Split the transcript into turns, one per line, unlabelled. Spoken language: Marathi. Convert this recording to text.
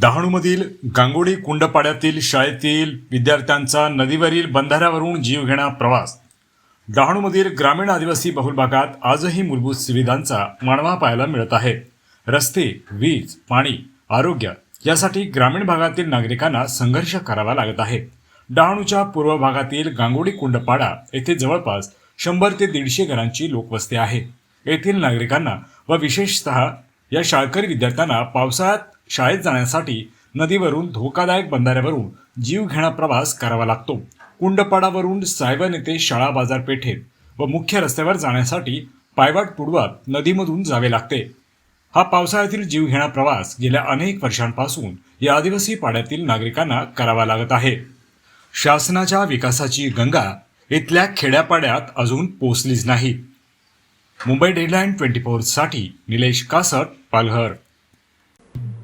डहाणूमधील गांगोडी कुंडपाड्यातील शाळेतील विद्यार्थ्यांचा नदीवरील बंधाऱ्यावरून जीवघेणा प्रवास. डहाणूमधील ग्रामीण आदिवासी बहुल भागात आजही मूलभूत सुविधांचा मानवा पाहायला मिळत आहे. रस्ते वीज पाणी आरोग्य यासाठी ग्रामीण भागातील नागरिकांना संघर्ष करावा लागत आहे. डहाणूच्या पूर्व भागातील गांगोडी कुंडपाडा येथे जवळपास शंभर ते दीडशे घरांची लोकवस्ती आहे. येथील नागरिकांना व विशेषतः या शाळकरी विद्यार्थ्यांना पावसाळ्यात शाळेत जाण्यासाठी नदीवरून धोकादायक बंधाऱ्यावरून जीवघेणा प्रवास करावा लागतो. कुंडपाडावरून सायबन येथे शाळा बाजारपेठेत व मुख्य रस्त्यावर जाण्यासाठी पायवाट पुडवात नदीमधून जावे लागते. हा पावसाळ्यातील जीवघेणा प्रवास गेल्या अनेक वर्षांपासून या आदिवासी पाड्यातील नागरिकांना करावा लागत आहे. शासनाच्या विकासाची गंगा इथल्या खेड्यापाड्यात अजून पोचलीच नाही. मुंबई डेडलाईन ट्वेंटी साठी निलेश कासट पालघर.